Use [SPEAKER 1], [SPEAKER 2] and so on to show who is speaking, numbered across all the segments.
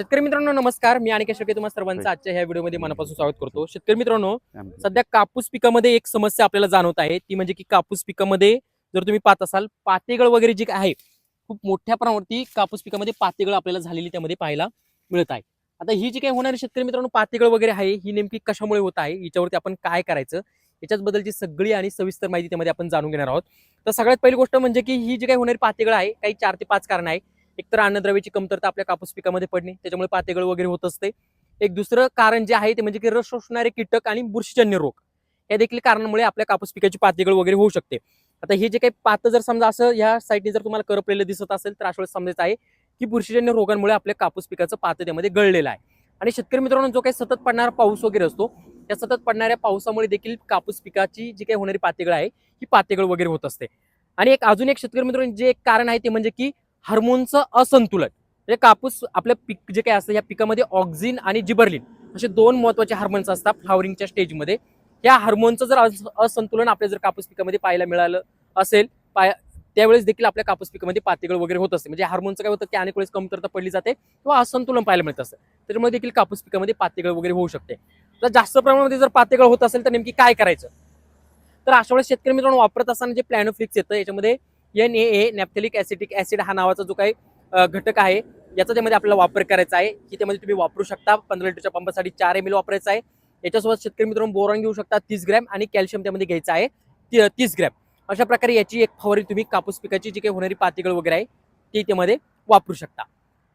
[SPEAKER 1] शेतकरी मित्रांनो नमस्कार. मी आणि शेळके तुम्हाला सर्वांचं आजच्या ह्या व्हिडिओमध्ये मनापासून स्वागत करतो. शेतकरी मित्रांनो सध्या कापूस पिकामध्ये एक समस्या आपल्याला जाणवत आहे. ती म्हणजे की कापूस पिकामध्ये जर तुम्ही पाहत असाल पातेगळ वगैरे जी आहे खूप मोठ्या प्रमाणावरती कापूस पिकामध्ये पातेगळ आपल्याला झालेली त्यामध्ये पाहायला मिळत आहे. आता ही जी काही होणारी शेतकरी मित्रांनो पातेगळ वगैरे आहे ही नेमकी कशामुळे होत आहे याच्यावरती आपण काय करायचं याच्याबद्दलची सगळी आणि सविस्तर माहिती त्यामध्ये आपण जाणून घेणार आहोत. तर सगळ्यात पहिली गोष्ट म्हणजे की ही जी काही होणारी पातेगळ आहे काही चार ते पाच कारण आहे. एकतर अन्नद्रव्याची कमतरता आपल्या कापूस पिकामध्ये पडणे त्याच्यामुळे पातेगळ वगैरे होत असते. एक दुसरं कारण जे आहे ते म्हणजे की रस शोषणारे कीटक आणि बुरशीजन्य रोग या देखील कारणामुळे आपल्या कापूस पिकाची पातेगळ वगैरे होऊ शकते. आता हे जे काही पातं जर समजा असं या साईडने जर तुम्हाला करपलेलं दिसत असेल तर अशा वेळेस समजायचं आहे की बुरशीजन्य रोगांमुळे आपल्या कापूस पिकाचं पातं त्यामध्ये गळलेलं आहे. आणि शेतकरी मित्रांनो जो काही सतत पडणारा पाऊस वगैरे असतो त्या सतत पडणाऱ्या पावसामुळे देखील कापूस पिकाची जी काही होणारी पातेगळ आहे ही पातेगळ वगैरे होत असते. आणि एक अजून एक शेतकरी मित्रांनो जे एक कारण आहे ते म्हणजे की हार्मोनचं असंतुलन. म्हणजे कापूस आपलं पीक जे काय असतं या पिकामध्ये ऑक्झिन आणि जिबर्लिन असे दोन महत्त्वाचे हार्मोन्स असतात फ्लावरिंगच्या स्टेजमध्ये. या हार्मोनचं जर असंतुलन आपल्या जर कापूस पिकामध्ये पाहायला मिळालं असेल पाय त्यावेळेस देखील आपल्या कापूस पिकामध्ये पातेगळ वगैरे होत असते. म्हणजे हार्मोनचं काय होतं की अनेक वेळेस कमतरता पडली जाते किंवा असंतुलन पाहायला मिळत असतं. त्याच्यामुळे देखील कापूस पिकामध्ये पातेगळ वगैरे होऊ शकते. तर जास्त प्रमाणामध्ये जर पातेगळ होत असेल तर नेमकी काय करायचं? तर अशा वेळेस शेतकरी मित्रांनो वापरत असताना जे प्लॅनोफ्लिक्स येतं याच्यामध्ये N A A naphthalic acetic acid हा नावाचा जो काही घटक आहे याचा त्यामध्ये आपल्याला वापर करायचा आहे. की त्यामध्ये तुम्ही वापरू शकता पंधरा लिटरच्या पंपासाठी चार एम एल वापरायचा आहे. याच्यासोबत शेतकरी मित्रांनो बोरॉन घेऊ शकता तीस ग्रॅम आणि कॅल्शियम त्यामध्ये घ्यायचं आहे. ती- तीस ग्रॅम. अशा प्रकारे याची एक फवारी तुम्ही कापूस पिकाची जी काही होणारी पातीगळ वगैरे आहे ती त्यामध्ये वापरू शकता.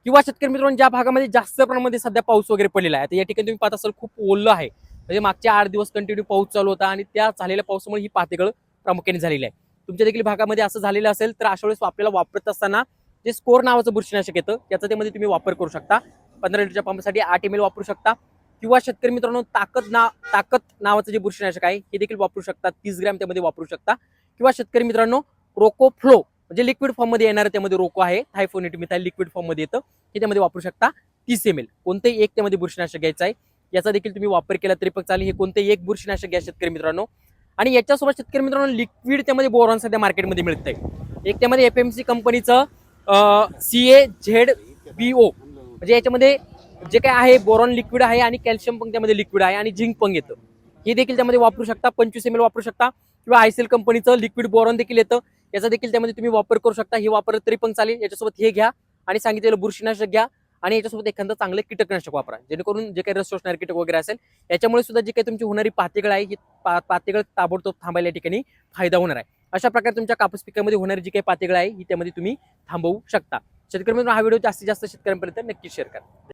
[SPEAKER 1] किंवा शेतकरी मित्रांनो ज्या भागामध्ये जास्त प्रमाणामध्ये सध्या पाऊस वगैरे पडलेला आहे तर या ठिकाणी तुम्ही पाहत असाल खूप ओलं आहे. म्हणजे मागच्या आठ दिवस कंटिन्यू पाऊस चालू होता आणि त्या झालेल्या पावसामुळे ही पातेगळ प्रामुख्याने झालेली आहे. तुमच्या देखील भागामध्ये असं झालेलं असेल तर अशा वेळेस आपल्याला वापरत असताना जे स्कोर नावाचं बुरशीनाशक येतं त्याचा त्यामध्ये तुम्ही वापर करू शकता. पंधरा लिटरच्या पंपासाठी आठ एम एल वापरू शकता. किंवा शेतकरी मित्रांनो ताकद ना ताकद नावाचं जे बुरशीनाशक आहे हे देखील वापरू शकता. तीस ग्रॅम त्यामध्ये वापरू शकता. किंवा शेतकरी मित्रांनो रोको फ्लो म्हणजे लिक्विड फॉर्ममध्ये येणारं त्यामध्ये रोको आहे. थायफोनिट मिथाईल लिक्विड फॉर्ममध्ये येतं. हे त्यामध्ये वापरू शकता. तीस एम एल कोणतेही एक त्यामध्ये बुरशीनाशक घ्यायचं आहे. याचा देखील तुम्ही वापर केला तरी पण चालेल. हे कोणतेही एक बुरशीनाशक घ्या शेतकरी मित्रांनो. आणि याच्यासोबत शेतकरी मित्रांनो लिक्विड त्यामध्ये बोरॉन सध्या मार्केटमध्ये मिळतंय. एक त्यामध्ये एफ एम सी कंपनीचं C A Z B O म्हणजे याच्यामध्ये जे काय आहे बोरॉन लिक्विड आहे आणि कॅल्शियम पण त्यामध्ये लिक्विड आहे आणि झिंक पण येतं. हे देखील त्यामध्ये वापरू शकता पंचवीस एम एल वापरू शकता. किंवा आयसेल कंपनीचं लिक्विड बोरॉन देखील येतं. याचा देखील त्यामध्ये तुम्ही वापर करू शकता हे वापरलं तरी पण चालेल. याच्यासोबत हे घ्या आणि सांगितलेलं बुरशीनाशक घ्या आणि याच्यासोबत एखादं चांगलं कीटकनाशक वापरा. जेणेकरून जे काही रस शोषणारे कीटक वगैरे असेल याच्यामुळे सुद्धा जी काही तुमची होणारी पातेगळ आहे ही पा पातेगळ ताबडतोब थांबायला या ठिकाणी फायदा होणार आहे. अशा प्रकारे तुमच्या कापूस पिकामध्ये होणारी जी काही पातेगळ आहे ही त्यामध्ये तुम्ही थांबवू शकता. शेतकरी मित्रांनो हा व्हिडिओ जास्तीत जास्त शेतकऱ्यांपर्यंत नक्की शेअर करा.